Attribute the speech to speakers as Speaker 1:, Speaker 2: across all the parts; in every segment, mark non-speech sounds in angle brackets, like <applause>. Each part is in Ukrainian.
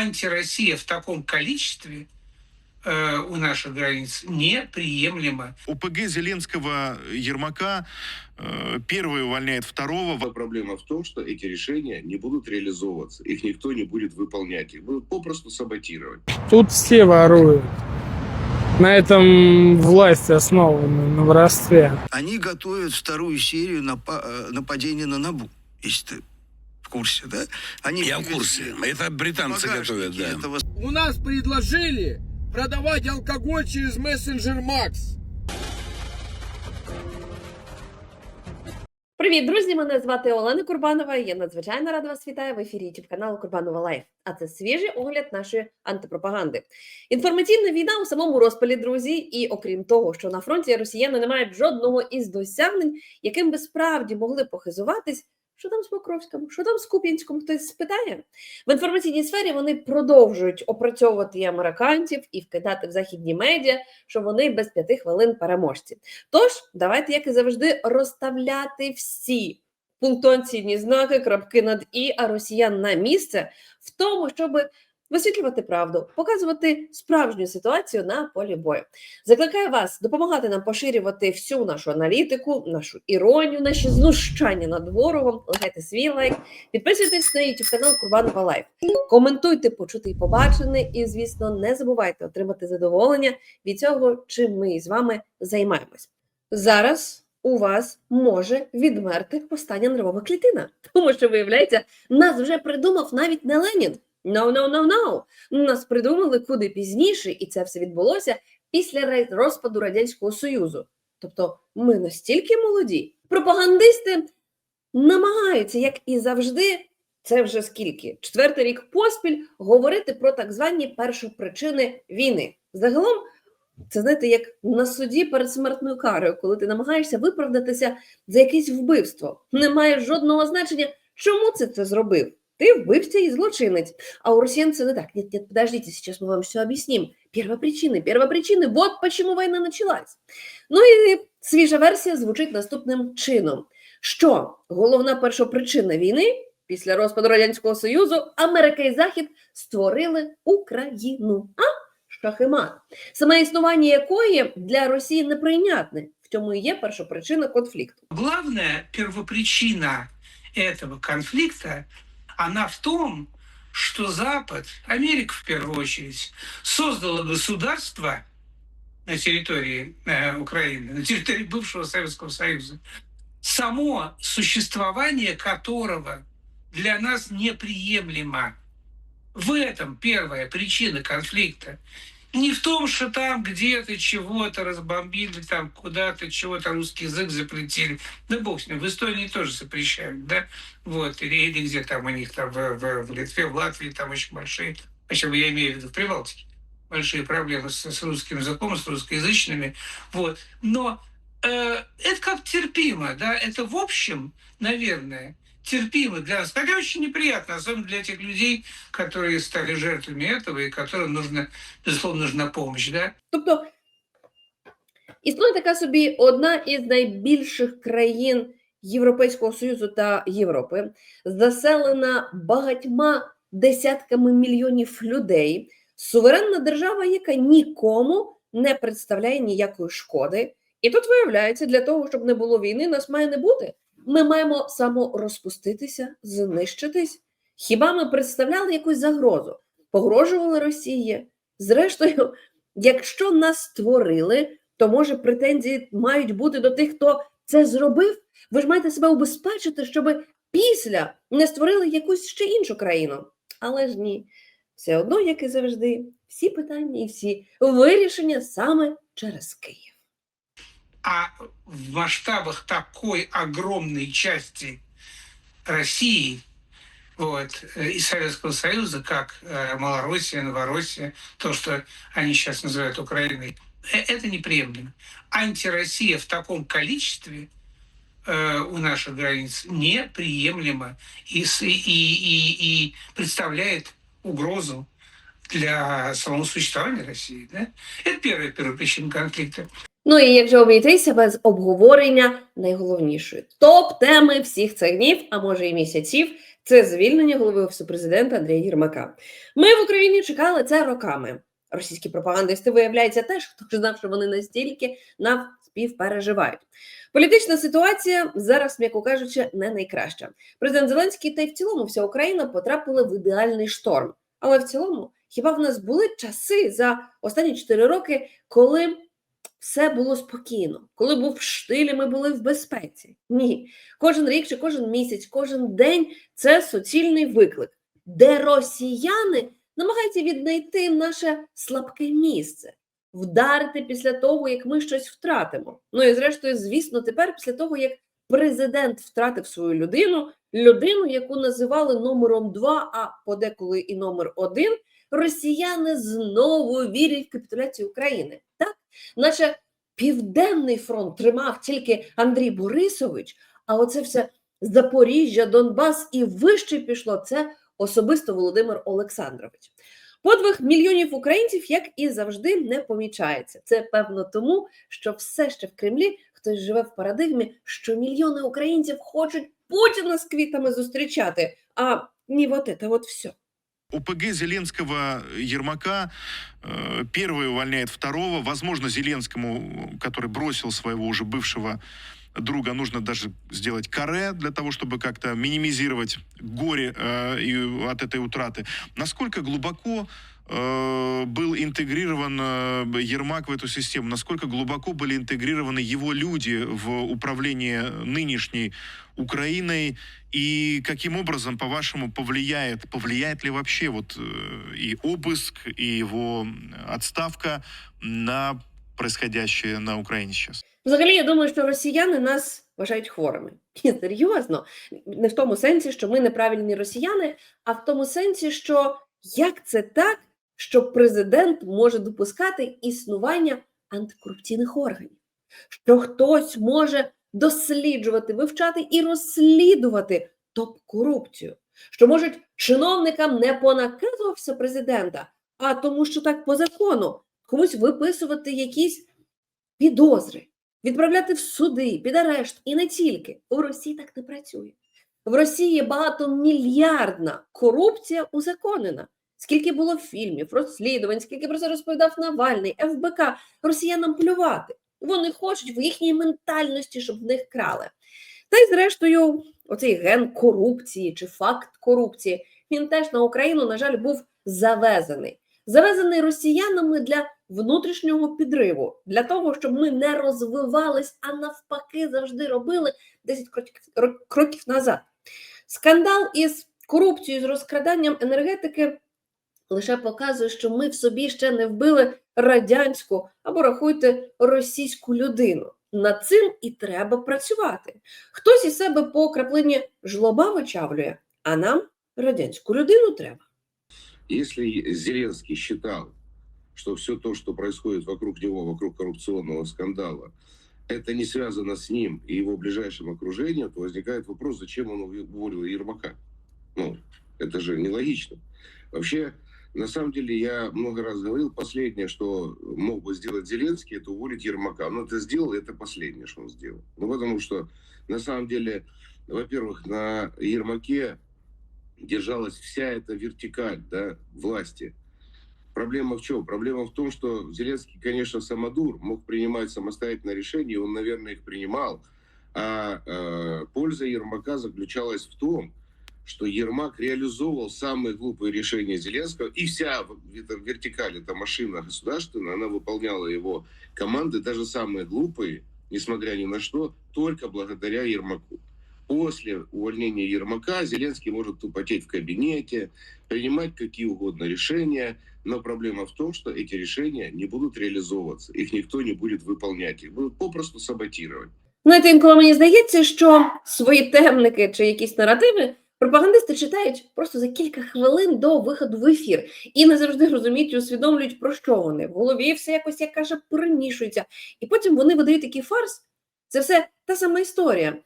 Speaker 1: антироссия в таком количестве э, у наших границ неприемлема.
Speaker 2: ОПГ Зеленского Ермака э, первый увольняет второго.
Speaker 3: Но проблема в том, что эти решения не будут реализовываться. Их никто не будет выполнять. Их будут попросту саботировать.
Speaker 4: Тут все воруют. На этом власть основана на воровстве.
Speaker 5: Они готовят вторую серию напа- э, нападения на Набу, если ты курсе, да? Они
Speaker 6: Я в
Speaker 5: привезли
Speaker 6: курсе. Это британцы готовят,
Speaker 5: багажники
Speaker 6: да.
Speaker 5: этого
Speaker 7: У нас предложили продавать алкоголь через мессенджер Макс.
Speaker 8: Привіт, друзі! Мене звати Олена Курбанова. і Я надзвичайно рада вас вітаю в ефірі youtube каналу Курбанова Лайф. А це свіжий огляд нашої антипропаганди. Інформаційна війна у самому розпалі, друзі. І окрім того, що на фронті росіяни не мають жодного із досягнень, яким би справді могли похизуватись. Що там з Покровським, що там з Куп'янськом, хтось спитає. В інформаційній сфері вони продовжують опрацьовувати і американців і вкидати в західні медіа, що вони без п'яти хвилин переможці. Тож, давайте, як і завжди, розставляти всі пунктуаційні знаки, крапки над і, а росіян на місце в тому, щоб висвітлювати правду, показувати справжню ситуацію на полі бою. Закликаю вас допомагати нам поширювати всю нашу аналітику, нашу іронію, наші знущання над ворогом. Лишайте свій лайк, підписуйтесь на YouTube канал Курбанова Лайф. Коментуйте, почути і побачене, і, звісно, не забувайте отримати задоволення від цього, чим ми з вами займаємось. Зараз у вас може відмерти остання нервова клітина, <laughs> тому що, виявляється, нас вже придумав навіть не Ленін. No, no, no, no. Нас придумали куди пізніше, і це все відбулося після розпаду Радянського Союзу. Тобто ми настільки молоді. Пропагандисти намагаються, як і завжди, це вже скільки? Четвертий рік поспіль говорити про так звані першопричини війни. Загалом, це знаєте, як на суді перед смертною карою, коли ти намагаєшся виправдатися за якесь вбивство. Немає жодного значення, чому це це зробив Ты вбивця и злочинец. А у россиян це не так. Нет, нет, подождите, сейчас мы вам все объясним. Первопричины, первопричины, вот почему война началась. Ну і свіжа версія звучить наступним чином: що головна першопричина війни після розпаду Радянського Союзу Америка і Захід створили Україну. А шахимат, саме існування якої для Росії неприйнятне. В цьому і є першопричина конфлікту.
Speaker 1: Главная первопричина этого конфликта, она в том, что Запад, Америка в первую очередь, создала государство на территории э, Украины, на территории бывшего Советского Союза, само существование которого для нас неприемлемо. В этом первая причина конфликта. Не в том, что там где-то чего-то разбомбили, там куда-то чего-то русский язык запретили. Да бог с ним, в Эстонии тоже запрещают, да? Вот, или, или где там у них там в, в- в Литве, в Латвии там очень большие, причем я имею в виду в Прибалтике, большие проблемы с, с русским языком, с русскоязычными. Вот. Но э, это как терпимо, да? Это в общем, наверное, терпимо для нас. Хотя очень неприятно, особенно для тех людей, которые стали жертвами этого и которым нужно, безусловно, нужна помощь, да?
Speaker 8: Тобто існує така собі одна із найбільших країн Європейського Союзу та Європи, заселена багатьма десятками мільйонів людей, суверенна держава, яка нікому не представляє ніякої шкоди. І тут виявляється, для того, щоб не було війни, нас має не бути. Ми маємо саморозпуститися, знищитись. Хіба ми представляли якусь загрозу? Погрожували Росії? Зрештою, якщо нас створили, то може претензії мають бути до тих, хто це зробив. Ви ж маєте себе убезпечити, щоб після не створили якусь ще іншу країну. Але ж ні, все одно, як і завжди, всі питання і всі вирішення саме через Київ.
Speaker 1: А в масштабах такой огромной части России вот, э, и Советского Союза, как э, Малороссия, Новороссия, то, что они сейчас называют Украиной, э, это неприемлемо. Антироссия в таком количестве у наших границ неприемлемо и, и, и, и представляет угрозу для самого существования России. Да? Это первая первопричина конфликта.
Speaker 8: Ну і як же обійтися без обговорення найголовнішої топ-теми всіх цих днів, а може і місяців, Це звільнення голови офісу президента Андрія Єрмака. Ми в Україні чекали це роками. Російські пропагандисти, виявляється, теж хто ж знав, що вони настільки навспівпереживають. Політична ситуація зараз, м'яко кажучи, не найкраща. Президент Зеленський та й в цілому вся Україна потрапили в ідеальний шторм. Але в цілому, хіба в нас були часи за останні 4 роки, коли все було спокійно, коли був штиль, і ми були в безпеці? Ні. Кожен рік чи кожен місяць, кожен день це суцільний виклик, де росіяни намагаються віднайти наше слабке місце, вдарити після того, як ми щось втратимо. Ну і зрештою, звісно, тепер після того, як президент втратив свою людину, людину, яку називали номером два, а подеколи і номер один, росіяни знову вірять в капітуляцію України. Наче південний фронт тримав тільки Андрій Борисович, а оце все Запоріжжя, Донбас і вище пішло це особисто Володимир Олександрович. Подвиг мільйонів українців, як і завжди, не помічається. Це певно тому, що все ще в Кремлі хтось живе в парадигмі, що мільйони українців хочуть Путіна з квітами зустрічати, а не вот это вот все.
Speaker 2: ОПГ Зеленского Ермака э, первый увольняет второго. Возможно, Зеленскому, который бросил своего уже бывшего друга, нужно даже сделать каре для того, чтобы как-то минимизировать горе э, и от этой утраты. Насколько глубоко э, был интегрирован э, Ермак в эту систему? Насколько глубоко были интегрированы его люди в управление нынешней Украиной? И каким образом, по-вашему, повлияет, повлияет ли вообще вот э, и обыск, и его отставка на происходящее на Украине сейчас?
Speaker 8: Взагалі, я думаю, що росіяни нас вважають хворими. <laughs> І серйозно, не в тому сенсі, що ми неправильні росіяни, а в тому сенсі, що як це так, що президент може допускати існування антикорупційних органів, що хтось може досліджувати, вивчати і розслідувати топ-корупцію, що можуть чиновникам не по наказу офісу президента, а тому, що так по закону комусь виписувати якісь підозри, відправляти в суди, під арешт і не тільки. У Росії так не працює. В Росії багатомільярдна корупція узаконена. Скільки було фільмів, розслідувань, скільки про це розповідав Навальний, ФБК, росіянам плювати. Вони хочуть в їхній ментальності, щоб в них крали. Та й зрештою, оцей ген корупції чи факт корупції, він теж на Україну, на жаль, був завезений. Завезений росіянами для внутрішнього підриву, для того, щоб ми не розвивались, а навпаки, завжди робили 10 кроків, назад. Скандал із корупцією, з розкраданням енергетики лише показує, що ми в собі ще не вбили радянську або рахуйте російську людину. Над цим і треба працювати. Хтось із себе по краплині жлоба вичавлює, а нам радянську людину треба.
Speaker 3: Если Зеленский считал, что все то, что происходит вокруг него, вокруг коррупционного скандала, это не связано с ним и его ближайшим окружением, то возникает вопрос, зачем он уволил Ермака. Ну, это же нелогично. Вообще, на самом деле, я много раз говорил, последнее, что мог бы сделать Зеленский, это уволить Ермака. Он это сделал, это последнее, что он сделал. Ну, потому что, на самом деле, во-первых, на Ермаке держалась вся эта вертикаль да, власти. Проблема в чем? Проблема в том, что Зеленский, конечно, самодур, мог принимать самостоятельно решения, он, наверное, их принимал. А э, польза Ермака заключалась в том, что Ермак реализовывал самые глупые решения Зеленского, и вся эта вертикаль, эта машина государственная, она выполняла его команды, даже самые глупые, несмотря ни на что, только благодаря Ермаку. После увольнения Ермака Зеленский может тупотеть в кабинете, принимать какие угодно решения, но проблема в том, что эти решения не будут реализовываться, их никто не будет выполнять, их будут попросту саботировать.
Speaker 8: Знаєте, інколи мені здається, що свої темники чи якісь наративи пропагандисти читають просто за кілька хвилин до виходу в ефір і не завжди розуміють усвідомлюють, про що вони. В голові все якось, як каже, перемішується. І потім вони видають такий фарс. Це все та сама історія.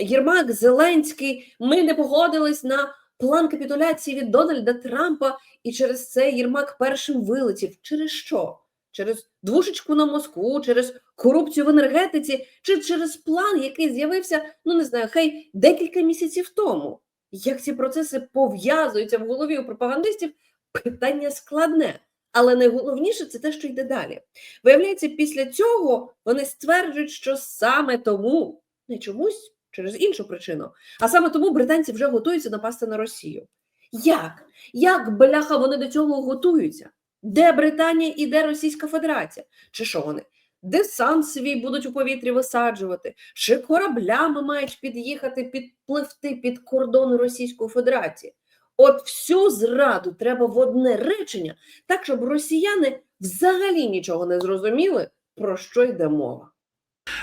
Speaker 8: Єрмак, Зеленський, ми не погодились на план капітуляції від Дональда Трампа, і через це Єрмак першим вилетів. Через що? Через двушечку на Москву, через корупцію в енергетиці, чи через план, який з'явився, ну не знаю, хай декілька місяців тому. Як ці процеси пов'язуються в голові у пропагандистів, питання складне. Але найголовніше це те, що йде далі. Виявляється, після цього вони стверджують, що саме тому, не чомусь через іншу причину, а саме тому британці вже готуються напасти на Росію. Як? Як бляха вони до цього готуються? Де Британія і де Російська Федерація? Чи що вони? Десант свій будуть у повітрі висаджувати, чи кораблями мають під'їхати, підпливти під кордони Російської Федерації. От всю зраду треба в одне речення, так щоб росіяни взагалі нічого не зрозуміли, про що йде мова.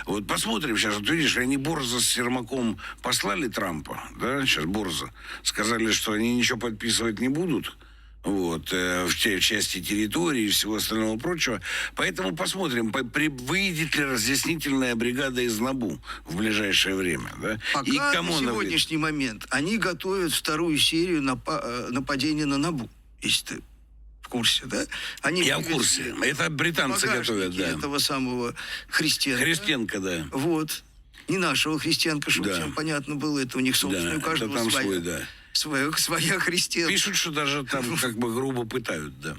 Speaker 6: Вот посмотрим сейчас. Вот видишь, они Борза с Сермаком послали Трампа, да, сейчас Борза. Сказали, что они ничего подписывать не будут. Вот, э, в, части территории и всего остального прочего. Поэтому посмотрим, по- при- выйдет ли разъяснительная бригада из НАБУ в ближайшее время. Да?
Speaker 5: Пока
Speaker 6: и
Speaker 5: на
Speaker 6: кому выйдет?
Speaker 5: сегодняшний момент они готовят вторую серию напа- э, нападения на Набу, если ты в курсе, да? Они
Speaker 6: Я в курсе. Это британцы готовят, да.
Speaker 5: этого самого Христиана.
Speaker 6: Христенко, да.
Speaker 5: Вот. Не нашего христианка, чтобы
Speaker 6: Да.
Speaker 5: всем понятно было, это у них, собственно,
Speaker 6: Да,
Speaker 5: у каждого
Speaker 6: это там
Speaker 5: своя,
Speaker 6: свой, да.
Speaker 5: Своя, своя христианка.
Speaker 6: Пишут, что даже там <laughs> как бы грубо пытают, да.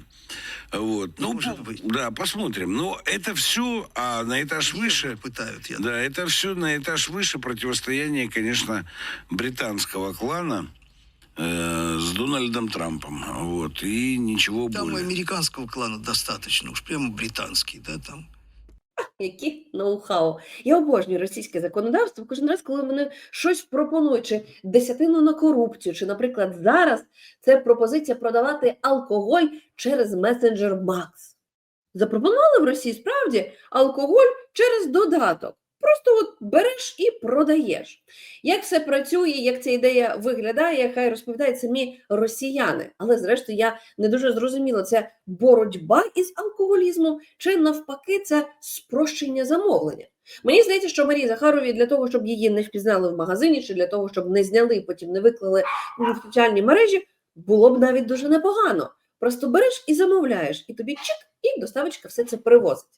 Speaker 6: Вот. Ну,
Speaker 5: Может быть.
Speaker 6: да, посмотрим. Но это все, а на этаж выше,
Speaker 5: пытают, я
Speaker 6: да, это все на этаж выше противостояние, конечно, британского клана э, с Дональдом Трампом. Вот. И ничего
Speaker 5: Там
Speaker 6: более.
Speaker 5: американского клана достаточно, уж прямо британский, да, там.
Speaker 8: Які ноу-хау. Я обожнюю російське законодавство кожен раз, коли мене щось пропонують, чи десятину на корупцію, чи, наприклад, зараз це пропозиція продавати алкоголь через месенджер Макс. Запропонували в Росії справді алкоголь через додаток. Просто от береш і продаєш. Як все працює, як ця ідея виглядає, хай розповідають самі росіяни. Але зрештою я не дуже зрозуміла, це боротьба із алкоголізмом чи навпаки це спрощення замовлення. Мені здається, що Марії Захарові для того, щоб її не впізнали в магазині, чи для того, щоб не зняли потім не виклали в соціальні мережі, було б навіть дуже непогано. Просто береш і замовляєш, і тобі чик, і доставочка все це привозить.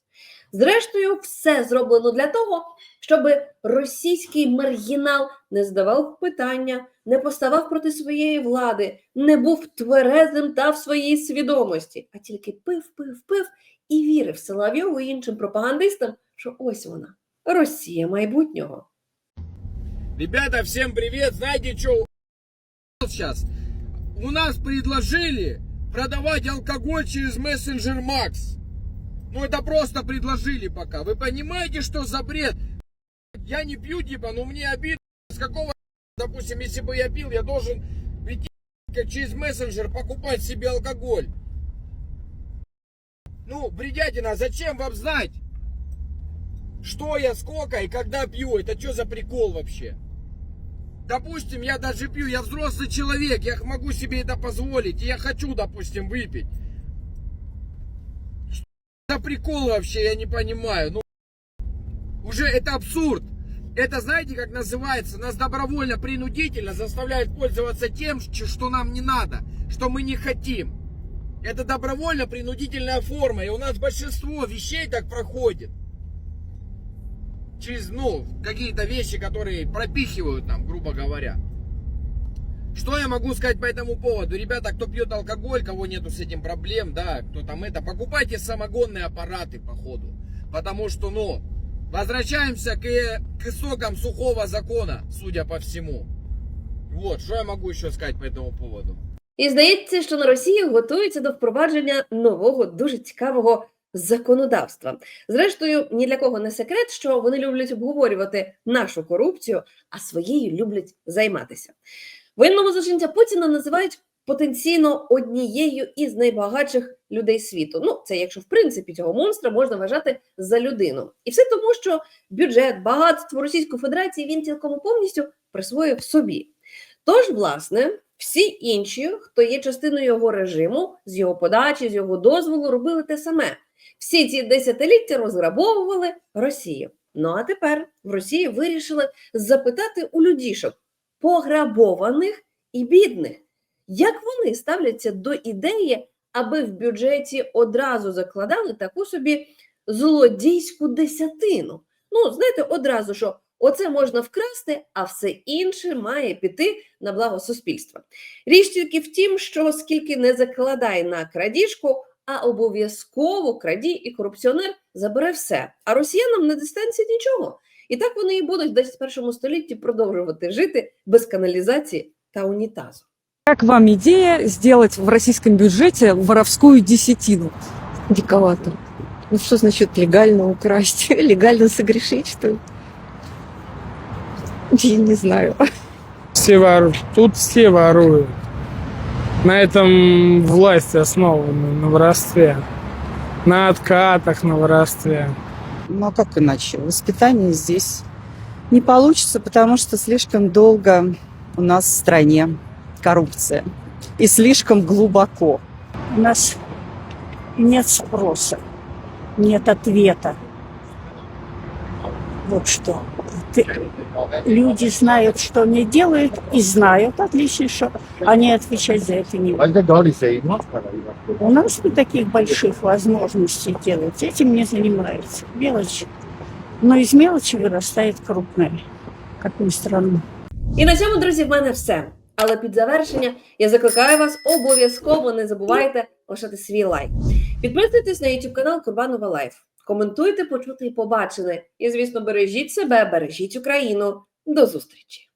Speaker 8: Зрештою, все зроблено для того, щоб російський маргінал не здавав питання, не поставав проти своєї влади, не був тверезим та в своїй свідомості, а тільки пив, пив, пив і вірив Соловйову і іншим пропагандистам, що ось вона, Росія майбутнього.
Speaker 7: Ребята, всем привет! Знаете, что сейчас? У нас предложили продавать алкоголь через мессенджер Макс. Ну это просто предложили пока. Вы понимаете, что за бред? Я не пью, типа, но мне обидно. С какого, допустим, если бы я пил, я должен как через мессенджер покупать себе алкоголь. Ну, бредятина, зачем вам знать? Что я, сколько и когда пью? Это что за прикол вообще? Допустим, я даже пью, я взрослый человек, я могу себе это позволить, и я хочу, допустим, выпить. Прикол вообще, я не понимаю. Ну, уже это абсурд. Это знаете, как называется? Нас добровольно, принудительно заставляют пользоваться тем, что нам не надо, что мы не хотим. Это добровольно принудительная форма, и у нас большинство вещей так проходит через, ну, какие-то вещи, которые пропихивают нам, грубо говоря. Что я могу сказать по этому поводу? Ребята, кто пьет алкоголь, кого нету с этим проблем, да, кто там это, покупайте самогонные аппараты, походу. Потому что, ну, возвращаемся к, к истокам сухого закона, судя по всему. Вот, что я могу еще сказать по этому поводу?
Speaker 8: І здається, що на Росії готуються до впровадження нового дуже цікавого законодавства. Зрештою, ні для кого не секрет, що вони люблять обговорювати нашу корупцію, а своєю люблять займатися. Воєнного злочинця Путіна називають потенційно однією із найбагатших людей світу. Ну, це якщо в принципі цього монстра можна вважати за людину. І все тому, що бюджет, багатство Російської Федерації він цілком повністю присвоїв собі. Тож, власне, всі інші, хто є частиною його режиму, з його подачі, з його дозволу, робили те саме. Всі ці десятиліття розграбовували Росію. Ну а тепер в Росії вирішили запитати у людішок, пограбованих і бідних, як вони ставляться до ідеї, аби в бюджеті одразу закладали таку собі злодійську десятину. Ну, знаєте, одразу що Оце можна вкрасти, а все інше має піти на благо суспільства. Річ тільки в тім, що скільки не закладай на крадіжку, а обов'язково крадій і корупціонер забере все. А росіянам не дистанції нічого. І так вони і будуть в 21 столітті продовжувати жити без каналізації та унітазу.
Speaker 9: Как вам идея сделать в российском бюджете воровскую десятину?
Speaker 10: Диковато. Ну что значит легально украсть? Легально <laughs> согрешить, что ли? Я не знаю.
Speaker 4: Все воруют. Тут все воруют. На этом власть основана, на воровстве. На откатах, на воровстве.
Speaker 11: Ну а как иначе? Воспитание здесь не получится, потому что слишком долго у нас в стране коррупция. И слишком глубоко.
Speaker 12: У нас нет спроса, нет ответа. Вот что. Ты- люди знают, что они делают, и знают отлично, что они отвечать за это не будут. У нас не таких больших возможностей делать. Этим не занимаются. Мелочь. Но из мелочи вырастает крупное, как ни странно.
Speaker 8: І на цьому, друзі, в мене все. Але під завершення я закликаю вас обов'язково не забувайте лишати свій лайк. Підписуйтесь на YouTube канал Курбанова Лайф. Коментуйте, почути і побачили. І, звісно, бережіть себе, бережіть Україну. До зустрічі!